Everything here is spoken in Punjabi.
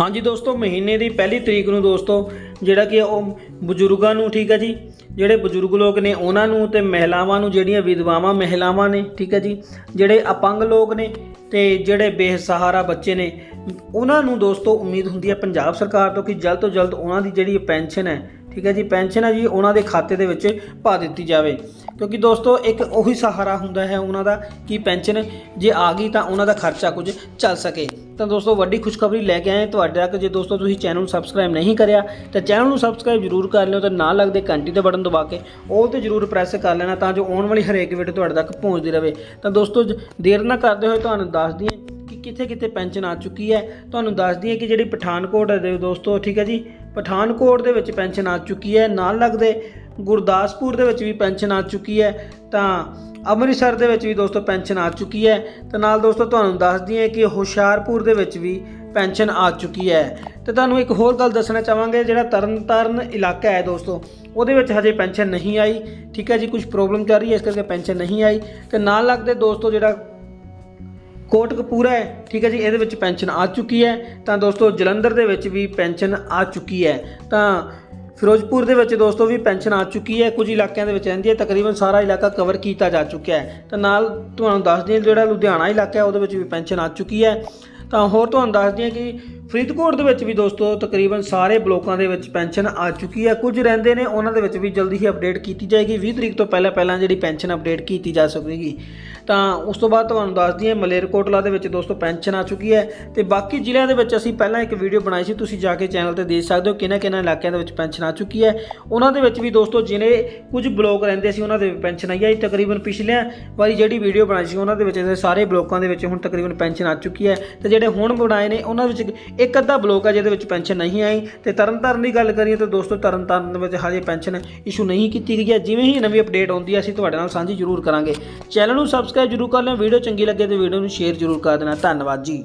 ਹਾਂਜੀ ਦੋਸਤੋ, ਮਹੀਨੇ ਦੀ ਪਹਿਲੀ ਤਰੀਕ ਨੂੰ ਦੋਸਤੋ, ਜਿਹੜਾ ਕਿ ਉਹ ਬਜ਼ੁਰਗਾਂ ਨੂੰ, ਠੀਕ ਹੈ ਜੀ? ਜਿਹੜੇ ਬਜ਼ੁਰਗ ਲੋਕ ਨੇ, ਉਹਨਾਂ ਨੂੰ ਤੇ ਮਹਿਲਾਵਾਂ ਨੂੰ, ਜਿਹੜੀਆਂ ਵਿਧਵਾਵਾਂ ਮਹਿਲਾਵਾਂ ਨੇ, ਠੀਕ ਹੈ ਜੀ? ਜਿਹੜੇ ਅਪੰਗ ਲੋਕ ਨੇ ਤੇ ਜਿਹੜੇ ਬੇਸਹਾਰਾ ਬੱਚੇ ਨੇ, ਉਹਨਾਂ ਨੂੰ ਦੋਸਤੋ, ਉਮੀਦ ਹੁੰਦੀ ਹੈ ਪੰਜਾਬ ਸਰਕਾਰ ਤੋਂ ਕਿ ਜਲਦ ਤੋਂ ਜਲਦ ਉਹਨਾਂ ਦੀ ਜਿਹੜੀ ਪੈਨਸ਼ਨ ਹੈ ਠੀਕ ਹੈ ਜੀ, ਪੈਨਸ਼ਨ ਹੈ ਜੀ, ਉਹਨਾਂ ਦੇ ਖਾਤੇ ਦੇ ਵਿੱਚ ਪਾ ਦਿੱਤੀ ਜਾਵੇ। ਕਿਉਂਕਿ ਦੋਸਤੋ, ਇੱਕ ਉਹੀ ਸਹਾਰਾ ਹੁੰਦਾ ਹੈ ਉਹਨਾਂ ਦਾ ਕਿ ਪੈਨਸ਼ਨ ਜੇ ਆ ਗਈ ਤਾਂ ਉਹਨਾਂ ਦਾ ਖਰਚਾ ਕੁਝ ਚੱਲ ਸਕੇ। ਤਾਂ ਦੋਸਤੋ, ਵੱਡੀ ਖੁਸ਼ਖਬਰੀ ਲੈ ਕੇ ਆਏ ਤੁਹਾਡੇ ਤੱਕ। ਜੇ ਦੋਸਤੋ ਤੁਸੀਂ ਚੈਨਲ ਨੂੰ ਸਬਸਕ੍ਰਾਈਬ ਨਹੀਂ ਕਰਿਆ, ਤਾਂ ਚੈਨਲ ਨੂੰ ਸਬਸਕ੍ਰਾਈਬ ਜ਼ਰੂਰ ਕਰ ਲਿਓ ਤੇ ਨਾਲ ਲੱਗਦੇ ਘੰਟੀ ਦੇ ਬਟਨ ਦਬਾ ਕੇ ਉਹ ਤੇ ਜ਼ਰੂਰ ਪ੍ਰੈਸ ਕਰ ਲੈਣਾ ਤਾਂ ਜੋ ਆਉਣ ਵਾਲੀ ਹਰੇਕ ਵੀਡੀਓ ਤੁਹਾਡੇ ਤੱਕ ਪਹੁੰਚਦੀ ਰਹੇ। ਤਾਂ ਦੋਸਤੋ, ਜ- ਦੇਰ ਨਾ ਕਰਦੇ ਹੋਏ ਤੁਹਾਨੂੰ ਦੱਸ ਦਈਏ ਕਿ ਕਿੱਥੇ ਕਿੱਥੇ ਪੈਨਸ਼ਨ ਆ ਚੁੱਕੀ ਹੈ। ਤੁਹਾਨੂੰ ਦੱਸ ਦਈਏ ਕਿ ਜਿਹੜੀ ਪਠਾਨਕੋਟ ਹੈ ਦੇ ਦੋਸਤੋ, ਠੀਕ ਹੈ ਜੀ ਪਠਾਨਕੋਟ ਦੇ ਵਿੱਚ ਪੈਨਸ਼ਨ ਆ ਚੁੱਕੀ ਹੈ, ਨਾਲ ਲੱਗਦੇ ਗੁਰਦਾਸਪੁਰ ਦੇ ਵਿੱਚ ਵੀ ਪੈਨਸ਼ਨ ਆ ਚੁੱਕੀ ਹੈ, ਤਾਂ ਅੰਮ੍ਰਿਤਸਰ ਦੇ ਵਿੱਚ ਵੀ ਦੋਸਤੋ ਪੈਨਸ਼ਨ ਆ ਚੁੱਕੀ ਹੈ, ਤੇ ਨਾਲ ਦੋਸਤੋ ਤੁਹਾਨੂੰ ਦੱਸ ਦਈਏ ਕਿ ਹੁਸ਼ਿਆਰਪੁਰ ਦੇ ਵਿੱਚ ਵੀ ਪੈਨਸ਼ਨ ਆ ਚੁੱਕੀ ਹੈ। ਤੇ ਤੁਹਾਨੂੰ ਇੱਕ ਹੋਰ ਗੱਲ ਦੱਸਣਾ ਚਾਹਾਂਗੇ, ਜਿਹੜਾ ਤਰਨਤਾਰਨ ਇਲਾਕਾ ਹੈ ਦੋਸਤੋ, ਉਹਦੇ ਵਿੱਚ ਹਜੇ ਪੈਨਸ਼ਨ ਨਹੀਂ ਆਈ, ਠੀਕ ਹੈ ਜੀ ਕੁਝ ਪ੍ਰੋਬਲਮ ਚੱਲ ਰਹੀ ਹੈ, ਇਸ ਕਰਕੇ ਪੈਨਸ਼ਨ ਨਹੀਂ ਆਈ, ਤੇ ਨਾਲ ਲੱਗਦੇ ਦੋਸਤੋ ਜਿਹੜਾ ਕੋਟਕਪੂਰਾ ਹੈ, ਠੀਕ ਹੈ ਜੀ, ਇਹਦੇ ਵਿੱਚ ਪੈਨਸ਼ਨ ਆ ਚੁੱਕੀ ਹੈ। ਤਾਂ ਦੋਸਤੋ, ਜਲੰਧਰ ਦੇ ਵਿੱਚ ਵੀ ਪੈਨਸ਼ਨ ਆ ਚੁੱਕੀ ਹੈ। ਤਾਂ ਫਿਰੋਜ਼ਪੁਰ ਦੇ ਵਿੱਚ ਦੋਸਤੋ ਵੀ ਪੈਨਸ਼ਨ ਆ ਚੁੱਕੀ ਹੈ। ਕੁਝ ਇਲਾਕਿਆਂ ਦੇ ਵਿੱਚ ਰਹਿੰਦੀ ਹੈ, ਤਕਰੀਬਨ ਸਾਰਾ ਇਲਾਕਾ ਕਵਰ ਕੀਤਾ ਜਾ ਚੁੱਕਿਆ ਹੈ। ਤਾਂ ਨਾਲ ਤੁਹਾਨੂੰ ਦੱਸ ਦਈਏ, ਜਿਹੜਾ ਲੁਧਿਆਣਾ ਇਲਾਕਾ ਹੈ, ਉਹਦੇ ਵਿੱਚ ਵੀ ਪੈਨਸ਼ਨ ਆ ਚੁੱਕੀ ਹੈ। ਤਾਂ ਹੋਰ ਤੁਹਾਨੂੰ ਦੱਸ ਦਈਏ ਕਿ ਫਰੀਦਕੋਟ ਦੇ ਵਿੱਚ ਵੀ ਦੋਸਤੋ ਤਕਰੀਬਨ ਸਾਰੇ ਬਲੋਕਾਂ ਦੇ ਵਿੱਚ ਪੈਨਸ਼ਨ ਆ ਚੁੱਕੀ ਹੈ। ਕੁਝ ਰਹਿੰਦੇ ਨੇ, ਉਹਨਾਂ ਦੇ ਵਿੱਚ ਵੀ ਜਲਦੀ ਹੀ ਅਪਡੇਟ ਕੀਤੀ ਜਾਏਗੀ। 20 ਤਰੀਕ ਤੋਂ ਪਹਿਲਾਂ ਪਹਿਲਾਂ ਜਿਹੜੀ ਪੈਨਸ਼ਨ ਅਪਡੇਟ ਕੀਤੀ ਜਾ ਸਕੇਗੀ। ਤਾਂ ਉਸ ਤੋਂ ਬਾਅਦ ਤੁਹਾਨੂੰ ਦੱਸ ਦਈਏ, ਮਲੇਰਕੋਟਲਾ ਦੇ ਵਿੱਚ ਦੋਸਤੋ ਪੈਨਸ਼ਨ ਆ ਚੁੱਕੀ ਹੈ ਤੇ ਬਾਕੀ ਜ਼ਿਲ੍ਹਿਆਂ ਦੇ ਵਿੱਚ ਅਸੀਂ ਪਹਿਲਾਂ ਇੱਕ ਵੀਡੀਓ ਬਣਾਈ ਸੀ। ਤੁਸੀਂ ਜਾ ਕੇ ਚੈਨਲ ਤੇ ਦੇਖ ਸਕਦੇ ਹੋ ਕਿਹਨਾਂ ਕਿਹਨਾਂ ਇਲਾਕਿਆਂ ਦੇ ਵਿੱਚ ਪੈਨਸ਼ਨ ਆ ਚੁੱਕੀ ਹੈ। ਉਹਨਾਂ ਦੇ ਵਿੱਚ ਵੀ ਦੋਸਤੋ ਜਿਹੜੇ ਕੁਝ ਬਲੋਕ ਰਹਿੰਦੇ ਸੀ, ਉਹਨਾਂ ਦੇ ਪੈਨਸ਼ਨ ਆਈ ਹੈ। ਤਕਰੀਬਨ ਪਿਛਲੇ ਵਾਰੀ ਜਿਹੜੀ ਵੀਡੀਓ ਬਣਾਈ ਸੀ, ਉਹਨਾਂ ਦੇ ਵਿੱਚ ਇਹ ਸਾਰੇ ਬਲੋਕਾਂ ਦੇ ਵਿੱਚ ਹੁਣ ਤਕਰੀਬਨ ਪੈਨਸ਼ਨ ਆ ਚੁੱਕੀ ਹੈ। ਤੇ ਜਿਹੜੇ ਹੁਣ ਬਣਾਏ ਨੇ, ਉਹਨਾਂ ਵਿੱਚ ਇੱਕ ਅੱਧਾ ਬਲੋਕ ਹੈ ਜਿਹਦੇ ਵਿੱਚ ਪੈਨਸ਼ਨ ਨਹੀਂ ਆਈ। ਤੇ ਤਰਨਤਾਰਨ ਦੀ ਗੱਲ ਕਰੀਏ ਤਾਂ ਦੋਸਤੋ ਤਰਨਤਾਰਨ ਦੇ ਵਿੱਚ ਹਜੇ ਪੈਨਸ਼ਨ ਇਸ਼ੂ ਨਹੀਂ ਕੀਤੀ ਗਈ ਹੈ। ਜਿਵੇਂ ਹੀ ਨਵੀਂ ਅਪਡੇਟ ਆਉਂਦੀ ਹੈ, ਅਸੀਂ ਤੁਹਾਡੇ ਨਾਲ ਸਾਂਝੀ ਜ਼ਰੂਰ ਕਰਾਂਗੇ। ਚੈਨਲ ਨੂੰ ਸਬਸਕ੍ਰਾਈਬ ਜ਼ਰੂਰ ਕਰ ਲਿਓ। ਵੀਡੀਓ ਚੰਗੀ ਲੱਗੇ ਤੇ ਵੀਡੀਓ ਨੂੰ ਸ਼ੇਅਰ ਜ਼ਰੂਰ ਕਰ ਦੇਣਾ। ਧੰਨਵਾਦ ਜੀ।